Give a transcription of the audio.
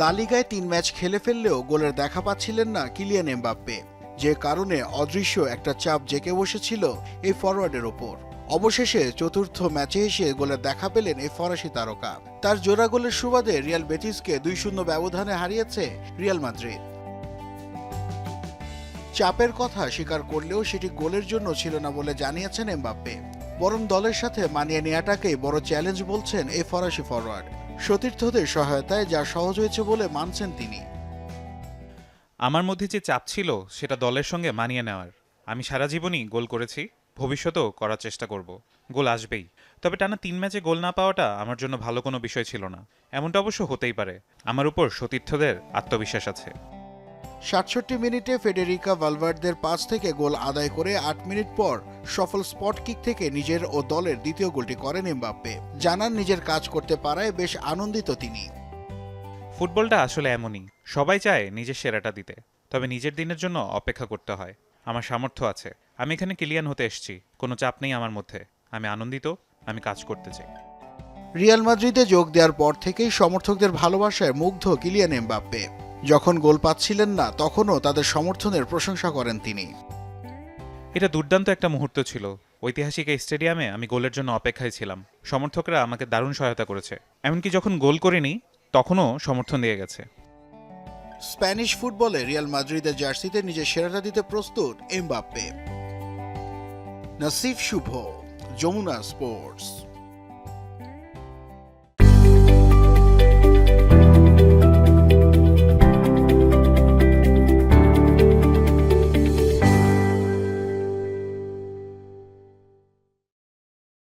লালিগায় তিন ম্যাচ খেলে ফেললেও গোলের দেখা পাচ্ছিলেন না কিলিয়ান এমবাপ্পে। যে কারণে অদৃশ্য একটা চাপ জেকে বসেছিল এই ফরওয়ার্ডের ওপর। অবশেষে চতুর্থ ম্যাচে এসে গোলের দেখা পেলেন এই ফরাসি তারকা। তার জোড়া গোলের সুবাদে রিয়াল বেটিসকে দুই শূন্য ব্যবধানে হারিয়েছে রিয়াল মাদ্রিদ। চাপের কথা স্বীকার করলেও সেটি গোলের জন্য ছিল না বলে জানিয়েছেন এমবাপ্পে। বরং দলের সাথে মানিয়ে নেওয়াটাকেই বড় চ্যালেঞ্জ বলছেন এই ফরাসি ফরওয়ার্ড সতীর্থদের সহায়তায় যা সহজ হয়েছে বলে মানছেন তিনি। আমার মধ্যে যে চাপ ছিল সেটা দলের সঙ্গে মানিয়ে নেওয়ার। আমি সারা জীবনই গোল করেছি ভবিষ্যতেও করার চেষ্টা করব। গোল আসবেই। তবে টানা তিন ম্যাচে গোল না পাওয়াটা আমার জন্য ভালো কোনো বিষয় ছিল না। এমনটা অবশ্য হতেই পারে। আমার উপর সতীর্থদের আত্মবিশ্বাস আছে। সাতষট্টি মিনিটে ফেডেরিকা ভালভার্দের পাঁচ থেকে গোল আদায় করে আট মিনিট পর সফল স্পট কিক থেকে নিজের ও দলের দ্বিতীয় গোলটি করেন এমবাপ্পে। জানান নিজের কাজ করতে পারায় বেশ আনন্দিত তিনি। ফুটবলটা আসলে এমনই সবাই চায় নিজের সেরাটা দিতে তবে নিজের দিনের জন্য অপেক্ষা করতে হয়। আমার সামর্থ্য আছে আমি এখানে ক্লিয়ান হতে এসেছি কোনো চাপ নেই আমার মধ্যে আমি আনন্দিত আমি কাজ করতে চাই। রিয়াল মাদ্রিদে যোগ দেওয়ার পর থেকেই সমর্থকদের ভালোবাসায় মুগ্ধ কিলিয়ান এমবাপ্পে। যখন গোল পাচ্ছিলেন না তখনও তাদের সমর্থনের প্রশংসা করেন তিনি। এটা দুর্দান্ত একটা মুহূর্ত ছিল। ঐতিহাসিক এই স্টেডিয়ামে আমি গোলের জন্য অপেক্ষায় ছিলাম। সমর্থকরা আমাকে দারুণ সহায়তা করেছে। এমনকি যখন গোল করিনি, তখনও সমর্থন দিয়ে গেছে। স্প্যানিশ ফুটবলে রিয়াল মাদ্রিদের জার্সিতে নিজের সেরাটা দিতে প্রস্তুত এমবাপ্পে। নাসিফ শুভ, যমুনা স্পোর্টস।